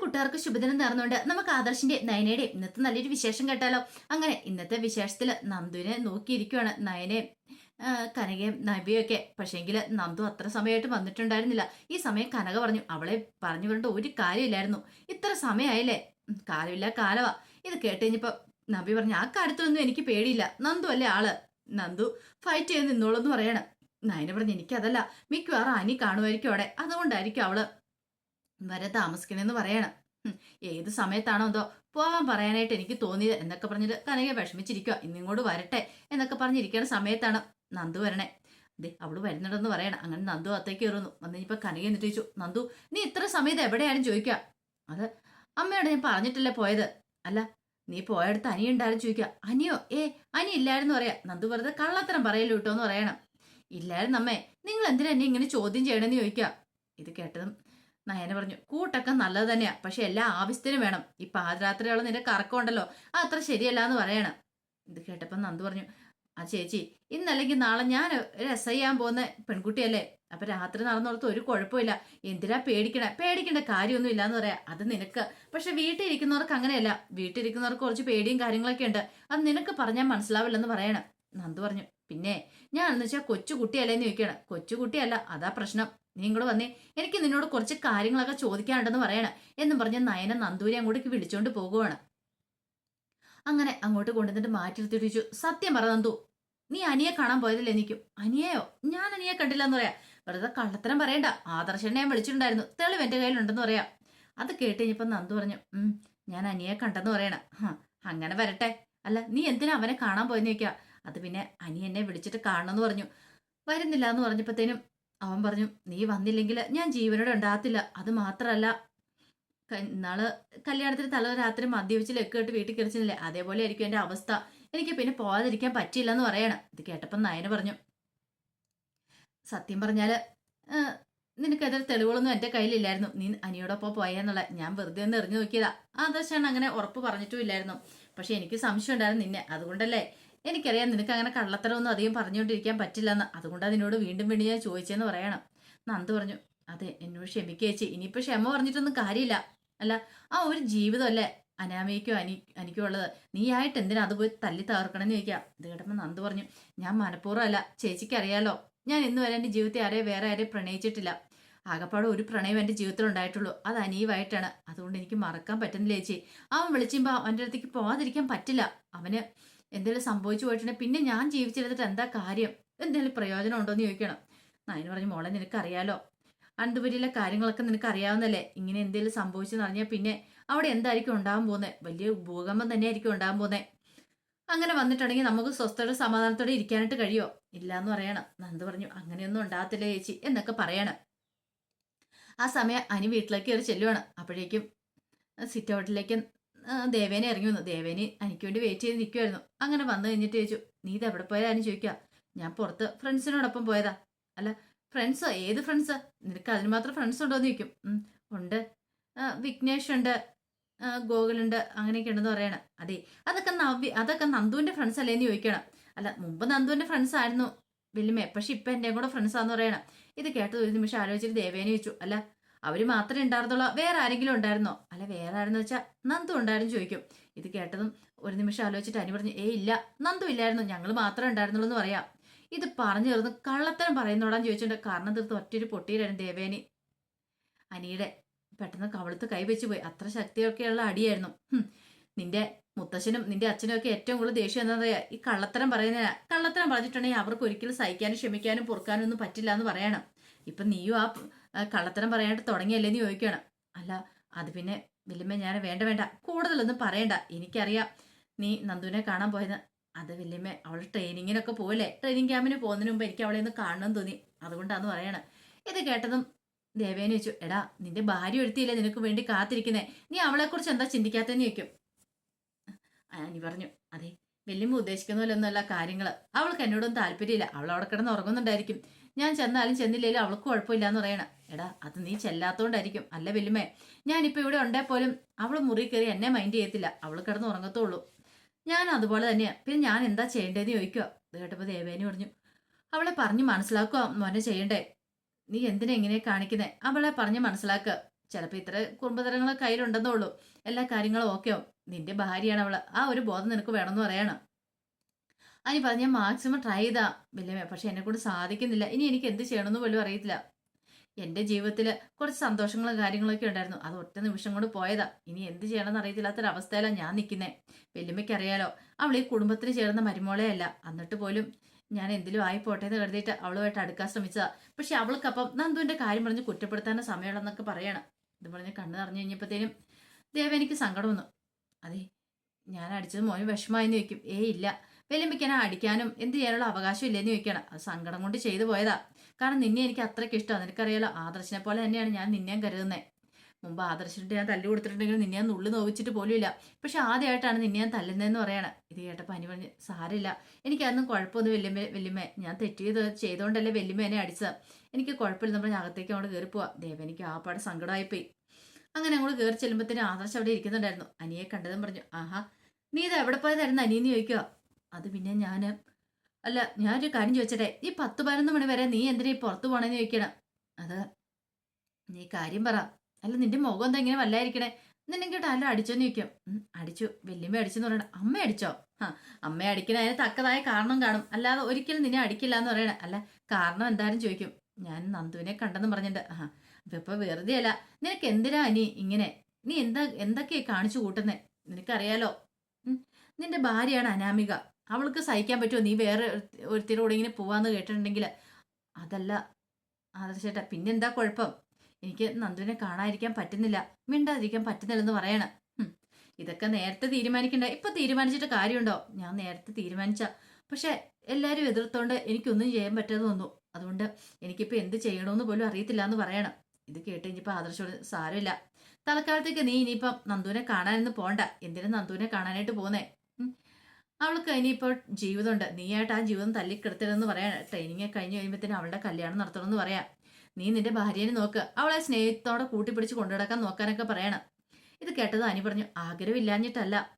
കൂട്ടുകാർക്ക് ശുഭദിനം നേർന്നുകൊണ്ട് നമുക്ക് ആദർശിന്റെ നയനയുടെ ഇന്നത്തെ നല്ലൊരു വിശേഷം കേട്ടാലോ? അങ്ങനെ ഇന്നത്തെ വിശേഷത്തിൽ നന്ദുവിനെ നോക്കിയിരിക്കുവാണ് നയനെ. കനകയും നബിയൊക്കെ പക്ഷേങ്കിൽ നന്ദു അത്ര സമയമായിട്ട് വന്നിട്ടുണ്ടായിരുന്നില്ല. ഈ സമയം കനക പറഞ്ഞു അവളെ പറഞ്ഞു വരേണ്ട ഒരു കാര്യമില്ലായിരുന്നു. ഇത്ര സമയമായില്ലേ കാലമില്ല കാലവാ. ഇത് കേട്ട് നബി പറഞ്ഞു ആ കാര്യത്തിലൊന്നും എനിക്ക് പേടിയില്ല. നന്ദു അല്ലേ ആൾ? നന്ദു ഫൈറ്റ് ചെയ്ത് നിന്നോളൂ എന്ന് പറയണം. നയന പറഞ്ഞു എനിക്കതല്ല. മിക്കവാറും അനി കാണുമായിരിക്കും അവിടെ. അതുകൊണ്ടായിരിക്കും അവൾ വരെ താമസിക്കണമെന്ന് പറയണം. ഏത് സമയത്താണോ എന്തോ പോകാൻ പറയാനായിട്ട് എനിക്ക് തോന്നിയത് എന്നൊക്കെ പറഞ്ഞിട്ട് കനക വിഷമിച്ചിരിക്കുക ഇന്നിങ്ങോട്ട് വരട്ടെ എന്നൊക്കെ പറഞ്ഞിരിക്കുന്ന സമയത്താണ് നന്ദു വരണേ. അതെ അവൾ വരുന്നുണ്ടെന്ന് പറയണം. അങ്ങനെ നന്ദു അത്തേക്ക് കയറുന്നു. വന്ന് ഇനിയിപ്പോ കനക എന്നിട്ട് ചോദിച്ചു നന്ദു നീ ഇത്ര സമയത്ത് എവിടെയാലും ചോദിക്കുക അത് അമ്മയോട് ഞാൻ പറഞ്ഞിട്ടല്ലേ പോയത്. അല്ല നീ പോയടുത്ത് അനി ഉണ്ടായിരുന്നു ചോദിക്കുക അനിയോ ഏ അനി ഇല്ലായിരുന്നു പറയാ. നന്ദു വെറുതെ കള്ളത്തരം പറയല്ലോ കേട്ടോ എന്ന് പറയണം. ഇല്ലായിരുന്നു അമ്മേ നിങ്ങൾ എന്തിനാ എന്നെ ഇങ്ങനെ ചോദ്യം ചെയ്യണമെന്ന് ചോദിക്കുക ഇത് കേട്ടതും നയന പറഞ്ഞു കൂട്ടൊക്കെ നല്ലത് തന്നെയാ പക്ഷെ എല്ലാ ആവശ്യത്തിനും വേണം. ഈ പാതിരാത്രിയുള്ള നിന്റെ കറക്കമുണ്ടല്ലോ അത് അത്ര ശരിയല്ല എന്ന് പറയണം. ഇത് കേട്ടപ്പോ നന്ദു പറഞ്ഞു ആ ചേച്ചി ഇന്നല്ലെങ്കിൽ നാളെ ഞാൻ ഒരു എസ് ചെയ്യാൻ പോകുന്ന പെൺകുട്ടിയല്ലേ? അപ്പൊ രാത്രി നടന്നോളത്ത് ഒരു കുഴപ്പമില്ല. എന്തിനാ പേടിക്കണ? പേടിക്കേണ്ട കാര്യമൊന്നും ഇല്ലാന്ന് പറയാ. അത് നിനക്ക്. പക്ഷെ വീട്ടിൽ ഇരിക്കുന്നവർക്ക് അങ്ങനെയല്ല. വീട്ടിൽ ഇരിക്കുന്നവർക്ക് കുറച്ച് പേടിയും കാര്യങ്ങളൊക്കെ ഉണ്ട്. അത് നിനക്ക് പറഞ്ഞാൽ മനസ്സിലാവില്ലെന്ന് പറയണം. നന്ദു പറഞ്ഞു പിന്നെ? ഞാൻ എന്ന് വെച്ചാൽ കൊച്ചു കുട്ടിയല്ലേന്ന് ചോദിക്കണം കൊച്ചു കുട്ടിയല്ല അതാ പ്രശ്നം. നീ ഇങ്ങോട്ട് വന്നേ. എനിക്ക് നിന്നോട് കുറച്ച് കാര്യങ്ങളൊക്കെ ചോദിക്കാനുണ്ടെന്ന് പറയണം. എന്നും പറഞ്ഞ് നയന നന്ദൂരി അങ്ങോട്ടേക്ക് വിളിച്ചോണ്ട് പോകുവാണ്. അങ്ങനെ അങ്ങോട്ട് കൊണ്ടുവന്നിട്ട് മാറ്റി ചോദിച്ചു സത്യം പറ നന്ദു നീ അനിയെ കാണാൻ പോയതല്ലേ എനിക്കും? അനിയയോ? ഞാൻ അനിയെ കണ്ടില്ല എന്ന് പറയാം. വെറുതെ കള്ളത്തരം പറയണ്ട. ആദർശനെ ഞാൻ വിളിച്ചിട്ടുണ്ടായിരുന്നു. തെളിവ് എന്റെ കയ്യിലുണ്ടെന്ന് പറയാം. അത് കേട്ട് കഴിഞ്ഞപ്പോ നന്ദു പറഞ്ഞു ഞാൻ അനിയെ കണ്ടെന്ന് പറയണ. അങ്ങനെ വരട്ടെ. അല്ല നീ എന്തിനാ അവനെ കാണാൻ പോയെന്ന് ചോദിക്കുക അത് പിന്നെ അനി എന്നെ വിളിച്ചിട്ട് കാണണമെന്ന് പറഞ്ഞു. വരുന്നില്ല എന്ന് പറഞ്ഞപ്പോഴത്തേനും അവൻ പറഞ്ഞു നീ വന്നില്ലെങ്കിൽ ഞാൻ ജീവനോടെ ഉണ്ടാകത്തില്ല. അത് മാത്രമല്ല ഇന്നാൾ കല്യാണത്തിന് തലേ രാത്രി മദ്യപിച്ച് ലെക്കിട്ട് വീട്ടിൽ കിടച്ചില്ലേ അതേപോലെ ആയിരിക്കും എന്റെ അവസ്ഥ. എനിക്ക് പിന്നെ പോകാതിരിക്കാൻ പറ്റില്ല എന്ന് പറയണം. ഇത് കേട്ടപ്പം നയന പറഞ്ഞു സത്യം നിനക്ക് നിനക്കെതിരെ തെളിവുകളൊന്നും എന്റെ കയ്യിലില്ലായിരുന്നു. നീ അനിയോടൊപ്പം പോയെന്നുള്ള ഞാൻ വെറുതെ ഒന്ന് എറിഞ്ഞു നോക്കിയതാ. ആ ദശാണ് അങ്ങനെ ഉറപ്പ് പറഞ്ഞിട്ടും ഇല്ലായിരുന്നു പക്ഷെ എനിക്ക് സംശയം ഉണ്ടായിരുന്നു നിന്നെ. അതുകൊണ്ടല്ലേ എനിക്കറിയാം നിനക്ക് അങ്ങനെ കള്ളത്തരമൊന്നും അധികം പറഞ്ഞുകൊണ്ടിരിക്കാൻ പറ്റില്ലെന്ന്. അതുകൊണ്ട് അതിനോട് വീണ്ടും വീണ്ടും ഞാൻ ചോദിച്ചെന്ന് പറയണം. നന്ദ് പറഞ്ഞു അതെ എന്നോട് ക്ഷമിക്കേച്ചി ഇനിയിപ്പോൾ ക്ഷമ പറഞ്ഞിട്ടൊന്നും കാര്യമില്ല. അല്ല ആ ഒരു ജീവിതമല്ലേ അനാമയ്ക്കോ അനി എനിക്കോ ഉള്ളത്? നീ ആയിട്ട് എന്തിനാ അത് പോയി തല്ലി തകർക്കണമെന്ന് ചോദിക്കാം? ഇത് കേട്ടപ്പോൾ നന്ദ് പറഞ്ഞു ഞാൻ മനഃപൂർവം അല്ല. ചേച്ചിക്ക് അറിയാലോ. ഞാൻ ഇന്ന് വരെ എന്റെ ജീവിതത്തെ ആരെയും വേറെ ആരെയും പ്രണയിച്ചിട്ടില്ല. ആകപ്പാടെ ഒരു പ്രണയം എന്റെ ജീവിതത്തിൽ ഉണ്ടായിട്ടുള്ളൂ. അത് അനീവായിട്ടാണ്. അതുകൊണ്ട് എനിക്ക് മറക്കാൻ പറ്റുന്നില്ല ചേച്ചി. അവൻ വിളിച്ചുമ്പോൾ അവന്റെ അടുത്തേക്ക് പോകാതിരിക്കാൻ പറ്റില്ല. അവന് എന്തെങ്കിലും സംഭവിച്ചു പോയിട്ടുണ്ടെങ്കിൽ പിന്നെ ഞാൻ ജീവിച്ചിരുന്നിട്ട് എന്താ കാര്യം? എന്തെങ്കിലും പ്രയോജനം ഉണ്ടോ എന്ന് ചോദിക്കണം. നയന് പറഞ്ഞു മോളെ നിനക്കറിയാലോ. അനന്തപുരിയിലെ കാര്യങ്ങളൊക്കെ നിനക്ക് അറിയാവുന്നല്ലേ ഇങ്ങനെ എന്തെങ്കിലും സംഭവിച്ചെന്ന് അറിഞ്ഞാൽ പിന്നെ അവിടെ എന്തായിരിക്കും ഉണ്ടാകാൻ പോകുന്നത് വലിയ ഭൂകമ്പം തന്നെയായിരിക്കും ഉണ്ടാകാൻ പോകുന്നത് അങ്ങനെ വന്നിട്ടുണ്ടെങ്കിൽ നമുക്ക് സ്വസ്ഥയുടെ സമാധാനത്തോടെ ഇരിക്കാനായിട്ട് കഴിയോ ഇല്ല എന്ന് പറയണം. നന്ദു പറഞ്ഞു അങ്ങനെയൊന്നും ഉണ്ടാകത്തില്ല ചേച്ചി എന്നൊക്കെ പറയണം. ആ സമയം അനി വീട്ടിലേക്ക് കയറി ചെല്ലുവാണ്. അപ്പോഴേക്കും സിറ്റ് ഔട്ടിലേക്ക് ദേവേനെ ഇറങ്ങി വന്നു. ദേവേന് എനിക്ക് വേണ്ടി വെയിറ്റ് ചെയ്ത് നിൽക്കുമായിരുന്നു അങ്ങനെ വന്നു കഴിഞ്ഞിട്ട് ചോദിച്ചു നീ ഇത് എവിടെ പോയതാണ് ചോദിക്കുക. ഞാൻ പുറത്ത് ഫ്രണ്ട്സിനോടൊപ്പം പോയതാ. അല്ല ഫ്രണ്ട്സോ ഏത് ഫ്രണ്ട്സ് നിനക്ക് അതിന് മാത്രം ഫ്രണ്ട്സ് ഉണ്ടോ എന്ന് ചോദിക്കും. "ഉം, ഉണ്ട്. വിഘ്നേഷ് ഉണ്ട്. ഗോകുലുണ്ട് അങ്ങനെയൊക്കെ ഉണ്ടെന്ന് പറയണം. അതെ അതൊക്കെ നവ്യ അതൊക്കെ നന്ദുവിന്റെ ഫ്രണ്ട്സ് അല്ലേന്ന് ചോദിക്കണം. അല്ല മുമ്പ് നന്ദുവിന്റെ ഫ്രണ്ട്സ് ആയിരുന്നു. വലിയ പക്ഷെ ഇപ്പൊ എന്റെയും കൂടെ ആണെന്ന് പറയണം. ഇത് കേട്ടത് ഒരു നിമിഷം ആലോചിച്ചിട്ട് ദേവേനെ ചോദിച്ചു. അല്ല അവർ മാത്രമേ ഉണ്ടായിരുന്നുള്ളൂ. വേറെ ആരെങ്കിലും ഉണ്ടായിരുന്നോ? അല്ല വേറെ ആരെന്ന് വെച്ചാൽ നന്ദു ഉണ്ടായിരുന്നു ചോദിക്കും. ഇത് കേട്ടതും ഒരു നിമിഷം ആലോചിച്ചിട്ട് അനി പറഞ്ഞു ഏ ഇല്ല നന്ദു ഇല്ലായിരുന്നു. ഞങ്ങൾ മാത്രമേ ഉണ്ടായിരുന്നുള്ളൂ എന്ന് പറയാം. ഇത് പറഞ്ഞു തീർന്ന് കള്ളത്തരം പറയുന്നോടാന്ന് ചോദിച്ചിട്ടുണ്ട്. കാരണം തീർത്ത് ഒറ്റയൊരു പൊട്ടിയിലായിരുന്നു ദേവേനി. അനിയുടെ പെട്ടെന്ന് കവളത്ത് കൈവച്ചു പോയി. അത്ര ശക്തിയൊക്കെയുള്ള അടിയായിരുന്നു. നിന്റെ മുത്തശ്ശനും നിന്റെ അച്ഛനും ഒക്കെ ഏറ്റവും കൂടുതൽ ദേഷ്യം എന്താ പറയാ ഈ കള്ളത്തരം പറയുന്ന കള്ളത്തരം പറഞ്ഞിട്ടുണ്ടെങ്കിൽ അവർക്ക് ഒരിക്കലും സഹിക്കാനും ക്ഷമിക്കാനും പൊറുക്കാനും ഒന്നും പറ്റില്ല എന്ന് പറയണം. ഇപ്പൊ നീയും ആ, കള്ളത്തരം പറയാനായിട്ട് തുടങ്ങിയല്ലേ എന്ന് ചോദിക്കണം അല്ല അത് പിന്നെ വല്യമ്മ ഞാൻ വേണ്ട വേണ്ട. കൂടുതലൊന്നും പറയണ്ട. എനിക്കറിയാം നീ നന്ദുവിനെ കാണാൻ പോയത്. അത് വല്യമ്മ അവൾ ട്രെയിനിങ്ങിനൊക്കെ പോകല്ലേ ട്രെയിനിങ് ക്യാമ്പിന് പോകുന്നതിന് മുമ്പ് എനിക്ക് അവളെ ഒന്ന് കാണണം തോന്നി. അതുകൊണ്ടാന്ന് പറയണം. ഇത് കേട്ടതും ദേവേനെ ചോദിച്ചു എടാ നിന്റെ ഭാര്യ ഒരുത്തിയില്ലേ നിനക്ക് വേണ്ടി കാത്തിരിക്കുന്നേ? നീ അവളെക്കുറിച്ച് എന്താ ചിന്തിക്കാത്തെന്ന് ചോദിക്കും. അനി പറഞ്ഞു അതെ വല്യമ്മ ഉദ്ദേശിക്കുന്ന പോലെ ഒന്നുമല്ല കാര്യങ്ങൾ അവൾക്ക് എന്നോടൊന്നും താല്പര്യമില്ല. അവൾ അവിടെ കിടന്ന് ഉറങ്ങുന്നുണ്ടായിരിക്കും. ഞാൻ ചെന്നാലും ചെന്നില്ലേലും അവൾക്ക് കുഴപ്പമില്ല എന്ന് പറയണം. എടാ അത് നീ ചെല്ലാത്തോണ്ടായിരിക്കും. അല്ല വലുമേ ഞാനിപ്പോ ഇവിടെ ഉണ്ടേ പോലും അവൾ മുറി കയറി എന്നെ മൈൻഡ് ചെയ്യത്തില്ല. അവൾ കിടന്ന് ഉറങ്ങത്തുള്ളൂ. ഞാൻ അതുപോലെ തന്നെയാ. പിന്നെ ഞാൻ എന്താ ചെയ്യേണ്ടതെന്ന് ചോദിക്കുക ഇത് കേട്ടപ്പോൾ ദേവേനി പറഞ്ഞു അവളെ പറഞ്ഞ് മനസ്സിലാക്കുക മോനെ ചെയ്യണ്ടേ. നീ എന്തിനാ ഇങ്ങനെ കാണിക്കുന്നേ? അവളെ പറഞ്ഞ് മനസ്സിലാക്കുക ചിലപ്പോൾ ഇത്ര കുടുംബതരങ്ങൾ കയ്യിലുണ്ടെന്നേ ഉള്ളൂ. എല്ലാ കാര്യങ്ങളും ഓക്കെ നിന്റെ ഭാര്യയാണ് അവൾ ആ ഒരു ബോധം നിനക്ക് വേണമെന്ന് പറയണം. അതിന് ഞാൻ മാക്സിമം ട്രൈ ചെയ്താ. വല്യമ്മ പക്ഷെ എന്നെ കൊണ്ട് സാധിക്കുന്നില്ല. ഇനി എനിക്ക് എന്ത് ചെയ്യണമെന്ന് പോലും അറിയത്തില്ല. എന്റെ ജീവിതത്തിൽ കുറച്ച് സന്തോഷങ്ങളും കാര്യങ്ങളൊക്കെ ഉണ്ടായിരുന്നു. അത് ഒറ്റ നിമിഷം കൊണ്ട് പോയതാ. ഇനി എന്ത് ചെയ്യണമെന്ന് അറിയത്തില്ലാത്തൊരവസ്ഥയിലാണ് ഞാൻ നിൽക്കുന്നത് വല്യമ്മയ്ക്ക് അറിയാലോ അവൾ ഈ കുടുംബത്തിന് ചേർന്ന മരുമോളെ അല്ല. എന്നിട്ട് പോലും ഞാൻ എന്തിലും ആയി പോട്ടെ എന്ന് കരുതിയിട്ട് അവളുമായിട്ട് അടുക്കാൻ ശ്രമിച്ചതാ. പക്ഷെ അവൾക്കപ്പം നന്ദുവിന്റെ കാര്യം പറഞ്ഞ് കുറ്റപ്പെടുത്താനും സമയമുള്ളതെന്നൊക്കെ പറയണം. ഇത് പറഞ്ഞ് കണ്ണു നിറഞ്ഞു കഴിഞ്ഞപ്പോഴത്തേനും ദേവ എനിക്ക് സങ്കടം വന്നു. അതെ ഞാൻ അടിച്ചത് മോന് വിഷമായെന്ന് ചോദിക്കും. ഏയ് ഇല്ല വെല്ലുമ്പിക്കാനെ അടിക്കാനും എന്ത് ചെയ്യാനുള്ള അവകാശം ഇല്ലെന്ന് ചോദിക്കണം അത് സങ്കടം കൊണ്ട് ചെയ്തു പോയതാ. കാരണം നിന്നെ എനിക്ക് അത്രയ്ക്ക് ഇഷ്ടമാണ്. നിനക്കറിയാലോ ആദർശനെ പോലെ തന്നെയാണ് ഞാൻ നിന്നെയും കരുതുന്നത് മുമ്പ് ആദർശിനിട്ട് ഞാൻ തല്ലി കൊടുത്തിട്ടുണ്ടെങ്കിൽ നിന്നെ ഞാൻ നുള്ളു നോവിച്ചിട്ട് പോലും ഇല്ല പക്ഷെ ആദ്യമായിട്ടാണ് നിന്നെ ഞാൻ തല്ലുന്നതെന്ന് പറയണം. ഇത് കേട്ടപ്പോൾ അനി പറഞ്ഞ് സാരില്ല എനിക്കതൊന്നും കുഴപ്പമൊന്നും വെല്ലുമ്മ വെല്ലുമ്മ ഞാൻ തെറ്റ് ചെയ്ത് ചെയ്തുകൊണ്ടല്ലേ വല്യമ്മ എന്നെ അടിച്ചത്. എനിക്ക് കുഴപ്പമില്ല പറഞ്ഞ് അകത്തേക്ക് അങ്ങോട്ട് കയറി പോവാം ദേവ എനിക്ക് ആ പാടെ സങ്കടമായിപ്പോയി. അങ്ങനെ അങ്ങോട്ട് കയറി ചെല്ലുമ്പോഴത്തേനും ആദർശ് അവിടെ ഇരിക്കുന്നുണ്ടായിരുന്നു. അനിയെ കണ്ടതും പറഞ്ഞു ആഹാ നീ ഇത് എവിടെ പോയതായിരുന്നു അനിയെന്ന് ചോദിക്കുക അത് പിന്നെ ഞാൻ അല്ല ഞാനൊരു കാര്യം ചോദിച്ചട്ടെ ഈ പത്ത് പതിനൊന്ന് മണി വരെ നീ എന്തിനാ പുറത്ത് പോകണമെന്ന് ചോദിക്കണം? അത് നീ കാര്യം പറ. അല്ല നിന്റെ മുഖം എന്താ ഇങ്ങനെ വല്ലായിരിക്കണേ? നിന്നെ കേട്ടോ അല്ല അടിച്ചോന്ന് ചോദിക്കും. അടിച്ചു. വല്യമ്മ അടിച്ചെന്ന് പറയണ. അമ്മ അടിച്ചോ? ആ അമ്മ അടിക്കണേ അതിന് തക്കതായ കാരണം കാണും. അല്ലാതെ ഒരിക്കലും നിന്നെ അടിക്കില്ല എന്ന് പറയണ. അല്ല കാരണം എന്തായാലും ചോദിക്കും. ഞാൻ നന്ദുവിനെ കണ്ടെന്ന് പറഞ്ഞിട്ട് ആ അപ്പൊ ഇപ്പൊ വെറുതെ അല്ല. നിനക്ക് എന്തിനാ നീ ഇങ്ങനെ? നീ എന്താ എന്തൊക്കെയാ കാണിച്ചു കൂട്ടുന്നേ? നിനക്കറിയാലോ? നിന്റെ ഭാര്യയാണ് അനാമിക. അവൾക്ക് സഹിക്കാൻ പറ്റുമോ? നീ വേറെ കൂടെ ഇങ്ങനെ പോവാന്ന് കേട്ടിട്ടുണ്ടെങ്കിൽ അതല്ല. ആദർശേട്ടാ പിന്നെന്താ കുഴപ്പം? എനിക്ക് നന്ദുവിനെ കാണാതിരിക്കാൻ പറ്റുന്നില്ല. മിണ്ടാതിരിക്കാൻ പറ്റുന്നില്ലെന്ന് പറയണ. ഇതൊക്കെ നേരത്തെ തീരുമാനിക്കണ്ട. ഇപ്പൊ തീരുമാനിച്ചിട്ട് കാര്യമുണ്ടോ? ഞാൻ നേരത്തെ തീരുമാനിച്ച. പക്ഷെ എല്ലാരും എതിർത്തോണ്ട് എനിക്കൊന്നും ചെയ്യാൻ പറ്റാതെ വന്നു. അതുകൊണ്ട് എനിക്കിപ്പോ എന്ത് ചെയ്യണമെന്ന് പോലും അറിയത്തില്ല എന്ന് പറയണം. ഇത് കേട്ട് ഇനിയിപ്പോ ആദർശോട് സാരമില്ല. തൽക്കാലത്തേക്ക് നീ ഇനിയിപ്പം നന്ദുവിനെ കാണാനൊന്നും പോണ്ട. എന്തിനാ നന്ദുവിനെ കാണാനായിട്ട് പോകുന്നേ ഉം. അവൾക്ക് ഇനിയിപ്പോൾ ജീവിതമുണ്ട്. നീയായിട്ട് ആ ജീവിതം തല്ലിക്കെടുത്തരുതെന്ന് പറയാൻ ട്രെയിനിങ് കഴിഞ്ഞ് കഴിയുമ്പോഴത്തേനും അവളുടെ കല്യാണം നടത്തണമെന്ന് പറയാം. നീ നിന്റെ ഭാര്യനെ നോക്ക്. അവളെ സ്നേഹത്തോടെ കൂട്ടിപ്പിടിച്ച് കൊണ്ടുനടക്കാൻ നോക്കാനൊക്കെ പറയണം. ഇത് കേട്ടത് അനി പറഞ്ഞു ആഗ്രഹമില്ലാഞ്ഞിട്ടല്ല.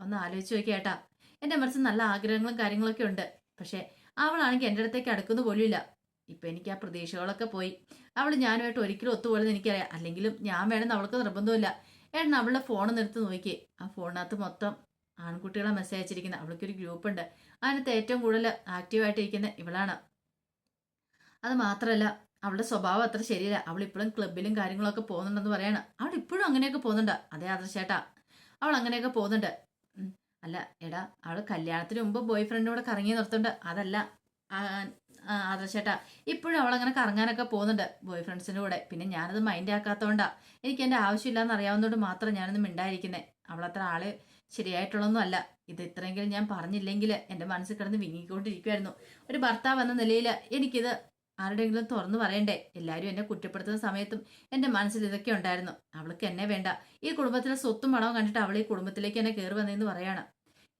ഒന്ന് ആലോചിച്ച് നോക്കിയേട്ടാ എന്റെ മനസ്സിൽ നല്ല ആഗ്രഹങ്ങളും കാര്യങ്ങളൊക്കെ ഉണ്ട്. പക്ഷേ അവളാണെങ്കിൽ എന്റെ അടുത്തേക്ക് അടുക്കുന്ന പോലുമില്ല. ഇപ്പം എനിക്ക് ആ പ്രതീക്ഷകളൊക്കെ പോയി. അവൾ ഞാനുമായിട്ട് ഒരിക്കലും ഒത്തുപോലെന്ന് എനിക്കറിയാം. അല്ലെങ്കിലും ഞാൻ വേണമെന്ന് അവൾക്ക് നിർബന്ധമില്ല ഏട്ടൻ അവളുടെ ഫോൺ നിർത്തി നോക്കി ആ ഫോണിനകത്ത് മൊത്തം ആൺകുട്ടികളെ മെസ്സേജ് അയച്ചിരിക്കുന്നത്. അവൾക്കൊരു ഗ്രൂപ്പ് ഉണ്ട്. അതിനകത്ത് ഏറ്റവും കൂടുതൽ ആക്റ്റീവായിട്ടിരിക്കുന്ന ഇവളാണ്. അത് മാത്രമല്ല അവളുടെ സ്വഭാവം അത്ര ശരിയല്ല. അവൾ ഇപ്പോഴും ക്ലബിലും കാര്യങ്ങളൊക്കെ പോകുന്നുണ്ടെന്ന് പറയാണ്. അവൾ ഇപ്പോഴും അങ്ങനെയൊക്കെ പോകുന്നുണ്ട്. അതേ ആദർശേട്ടാ. അവൾ അങ്ങനെയൊക്കെ പോകുന്നുണ്ട്. അല്ല എടാ അവൾ കല്യാണത്തിന് മുമ്പ് ബോയ് ഫ്രണ്ടിനോട് കറങ്ങി നിർത്തുന്നുണ്ട്. അതല്ല ആദർശേട്ടാ ഇപ്പോഴും അവൾ അങ്ങനെ കറങ്ങാനൊക്കെ പോകുന്നുണ്ട്. ബോയ് ഫ്രണ്ട്സിന്റെ കൂടെ. പിന്നെ ഞാനത് മൈൻഡ് ആക്കാത്തതുകൊണ്ടാ എനിക്ക് എന്റെ ആവശ്യമില്ലാന്ന് അറിയാവുന്നതുകൊണ്ട് മാത്രം ഞാനൊന്നും മിണ്ടായിരിക്കുന്നത് അവളത്ര ആൾ ശരിയായിട്ടുള്ളൊന്നും അല്ല. ഇത് ഇത്രയെങ്കിലും ഞാൻ പറഞ്ഞില്ലെങ്കിൽ എന്റെ മനസ്സിൽ കിടന്ന് വിങ്ങിക്കൊണ്ടിരിക്കുമായിരുന്നു ഒരു ഭർത്താവ് എന്ന നിലയിൽ എനിക്കിത് ആരുടെയെങ്കിലും തുറന്നു പറയണ്ടേ? എല്ലാവരും എന്നെ കുറ്റപ്പെടുത്തുന്ന സമയത്തും എന്റെ മനസ്സിൽ ഇതൊക്കെ ഉണ്ടായിരുന്നു. അവൾക്ക് എന്നെ വേണ്ട. ഈ കുടുംബത്തിലെ സ്വത്തും പണവും കണ്ടിട്ട് അവൾ ഈ കുടുംബത്തിലേക്ക് എന്നെ കയറി വന്നതെന്ന് പറയാണ്.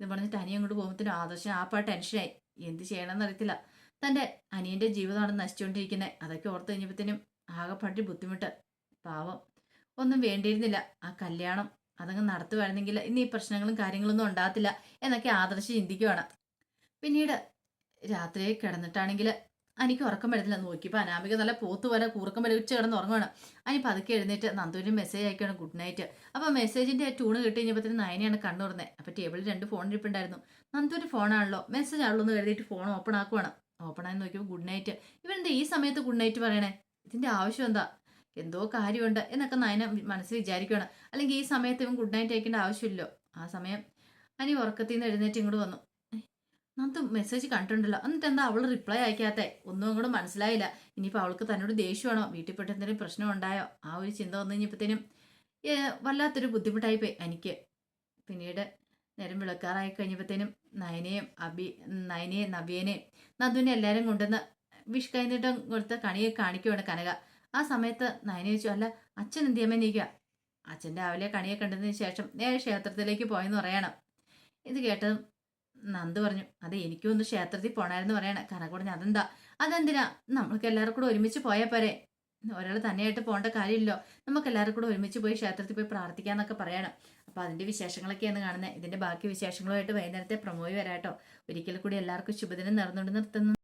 ഇത് പറഞ്ഞിട്ട് അനിയങ്ങോട്ട് പോകുമ്പോഴത്തേനും ആദർശം ആ പാ ടെൻഷനായി എന്ത് ചെയ്യണമെന്ന് അറിയത്തില്ല തന്റെ അനിയന്റെ ജീവിതമാണ് നശിച്ചുകൊണ്ടിരിക്കുന്നത്. അതൊക്കെ ഓർത്ത് കഴിഞ്ഞപ്പോഴത്തേനും ആകെപ്പാട്ടി ബുദ്ധിമുട്ട്. പാവം. ഒന്നും വേണ്ടിയിരുന്നില്ല. ആ കല്യാണം അതങ്ങ് നടത്തുവായിരുന്നെങ്കിൽ ഇനി ഈ പ്രശ്നങ്ങളും കാര്യങ്ങളൊന്നും ഉണ്ടാകത്തില്ല എന്നൊക്കെ ആദർശ് ചിന്തിക്കുവാണ്. പിന്നീട് രാത്രി കിടന്നിട്ടാണെങ്കിൽ എനിക്ക് ഉറക്കം വരുന്നില്ല. നോക്കിയപ്പോൾ അനാമിക നല്ല പോത്ത് പോലെ കൂർക്കം ഉച്ച കിടന്ന് ഉറങ്ങുകയാണ് അനി പതുക്കെ എഴുന്നേറ്റ് നന്ദുവിന് മെസ്സേജ് അയക്കുകയാണ് ഗുഡ് നൈറ്റ് അപ്പോൾ മെസ്സേജിന്റെ ട്യൂണ് കിട്ടി കഴിഞ്ഞപ്പോഴത്തേന് നയനയാണ് കണ്ണു തുറന്നത് അപ്പോൾ ടേബിളിൽ രണ്ട് ഫോൺ ഇരിപ്പുണ്ടായിരുന്നു. നന്ദൂരി ഫോണാണല്ലോ മെസ്സേജ് ആണല്ലോ എന്ന് കരുതിയിട്ട് ഫോൺ ഓപ്പൺ ആക്കുവാണ്. ഓപ്പൺ ആയി നോക്കിയപ്പോൾ ഗുഡ് നൈറ്റ് ഇവരെന്താ ഈ സമയത്ത് ഗുഡ് നൈറ്റ് പറയണേ? ഇതിന്റെ ആവശ്യം എന്താ എന്തോ കാര്യമുണ്ട് എന്നൊക്കെ നയന മനസ്സിൽ വിചാരിക്കുകയാണ് അല്ലെങ്കിൽ ഈ സമയത്ത് ഇവൻ ഗുഡ് നൈറ്റ് അയക്കേണ്ട ആവശ്യമില്ലല്ലോ ആ സമയം അനി ഉറക്കത്തിൽ നിന്ന് എഴുന്നേറ്റ് ഇങ്ങോട്ട് വന്നു. നമുക്ക് മെസ്സേജ് കണ്ടിട്ടുണ്ടല്ലോ. എന്നിട്ട് എന്താ അവൾ റിപ്ലൈ അയക്കാത്ത? ഒന്നും അങ്ങോട്ട് മനസ്സിലായില്ല. ഇനിയിപ്പോൾ അവൾക്ക് തന്നോട് ദേഷ്യമാണോ? വീട്ടിൽ പെട്ട് എന്തെങ്കിലും പ്രശ്നം ഉണ്ടായോ? ആ ഒരു ചിന്ത വന്നു കഴിഞ്ഞപ്പോഴത്തേനും വല്ലാത്തൊരു ബുദ്ധിമുട്ടായി പോയി എനിക്ക് പിന്നീട് നേരം വിളക്കാറായി കഴിഞ്ഞപ്പോഴത്തേനും നയനയും അബി നയനയെ നവ്യേനെയും നന്ദുവിനെ എല്ലാവരും കൊണ്ടുവന്ന് വിഷ് കൈനീട്ടം കൊടുത്ത് കണിയെ കാണിക്കുവാണ് കനക. ആ സമയത്ത് നയന ചോദിച്ചു അല്ല അച്ഛൻ എന്ത് ചെയ്യാൻ അച്ഛൻ രാവിലെ കണിയെ കണ്ടതിന് ശേഷം നേരെ ക്ഷേത്രത്തിലേക്ക് പോയെന്ന് പറയണം. ഇത് കേട്ടതും നന്ദു പറഞ്ഞു അതെ എനിക്കും ഒന്ന് ക്ഷേത്രത്തിൽ പോണായിരുന്നു പറയണം. കനക പറഞ്ഞു അതെന്താ? അതെന്തിനാ? നമ്മൾക്ക് എല്ലാവർക്കും കൂടെ ഒരുമിച്ച് പോയാൽ പോരെ. ഒരാൾ തന്നെയായിട്ട് പോകേണ്ട കാര്യമില്ലല്ലോ നമുക്ക് എല്ലാവരും കൂടെ ഒരുമിച്ച് പോയി ക്ഷേത്രത്തിൽ പോയി പ്രാർത്ഥിക്കാന്നൊക്കെ പറയണം. അപ്പോൾ അതിന്റെ വിശേഷങ്ങളൊക്കെയാണ് കാണുന്നത് ഇതിന്റെ ബാക്കി വിശേഷങ്ങളുമായിട്ട് വൈകുന്നേരത്തെ പ്രമോയി വരാട്ടോ. ഒരിക്കൽ കൂടി എല്ലാവർക്കും ശുഭദിനം നേർന്നുകൊണ്ട് നിർത്തുന്നു.